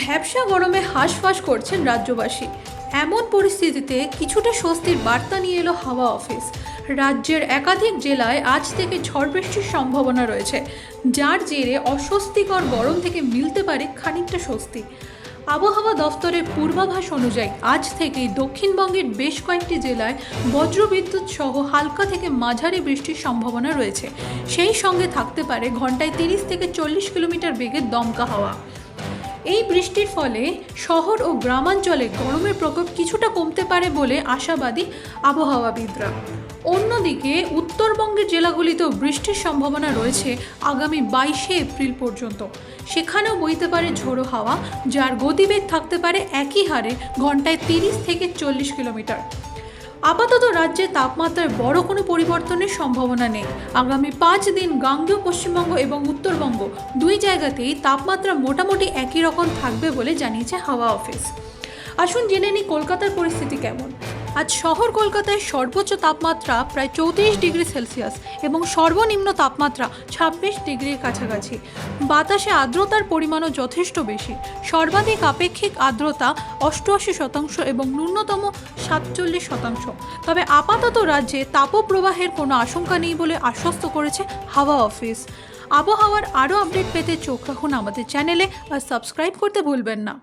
ভ্যাবসা গরমে হাঁসফাঁস করছেন রাজ্যবাসী। এমন পরিস্থিতিতে কিছুটা স্বস্তির বার্তা নিয়ে এলো হাওয়া অফিস। রাজ্যের একাধিক জেলায় আজ থেকে ঝড় বৃষ্টির সম্ভাবনা রয়েছে, যার জেরে অস্বস্তিকর গরম থেকে মিলতে পারে খানিকটা স্বস্তি। আবহাওয়া দফতরের পূর্বাভাস অনুযায়ী আজ থেকেই দক্ষিণবঙ্গের বেশ কয়েকটি জেলায় বজ্রবিদ্যুৎ সহ হালকা থেকে মাঝারি বৃষ্টির সম্ভাবনা রয়েছে। সেই সঙ্গে থাকতে পারে ঘন্টায় তিরিশ থেকে চল্লিশ কিলোমিটার বেগের দমকা হাওয়া। এই বৃষ্টির ফলে শহর ও গ্রামাঞ্চলে গরমের প্রকোপ কিছুটা কমতে পারে বলে আশাবাদী আবহাওয়াবিদরা। অন্যদিকে উত্তরবঙ্গের জেলাগুলিতেও বৃষ্টির সম্ভাবনা রয়েছে আগামী বাইশে এপ্রিল পর্যন্ত। সেখানেও বইতে পারে ঝোড়ো হাওয়া, যার গতিবেগ থাকতে পারে একই হারে, ঘন্টায় তিরিশ থেকে চল্লিশ কিলোমিটার। আপাতত রাজ্যে তাপমাত্রার বড় কোনো পরিবর্তনের সম্ভাবনা নেই। আগামী পাঁচ দিন গাঙ্গেয়, পশ্চিমবঙ্গ এবং উত্তরবঙ্গ দুই জায়গাতেই তাপমাত্রা মোটামুটি একই রকম থাকবে বলে জানিয়েছে হাওয়া অফিস। আসুন জেনে নিই কলকাতার পরিস্থিতি কেমন। আজ শহর কলকাতায় সর্বোচ্চ তাপমাত্রা প্রায় চৌত্রিশ ডিগ্রি সেলসিয়াস এবং সর্বনিম্ন তাপমাত্রা ছাব্বিশ ডিগ্রির কাছাকাছি। বাতাসে আর্দ্রতার পরিমাণও যথেষ্ট বেশি। সর্বাধিক আপেক্ষিক আর্দ্রতা অষ্টআশি শতাংশ এবং ন্যূনতম সাতচল্লিশ শতাংশ। তবে আপাতত রাজ্যে তাপপ্রবাহের কোনো আশঙ্কা নেই বলে আশ্বস্ত করেছে হাওয়া অফিস। আবহাওয়ার আরও আপডেট পেতে চোখ রাখুন আমাদের চ্যানেলে আর সাবস্ক্রাইব করতে ভুলবেন না।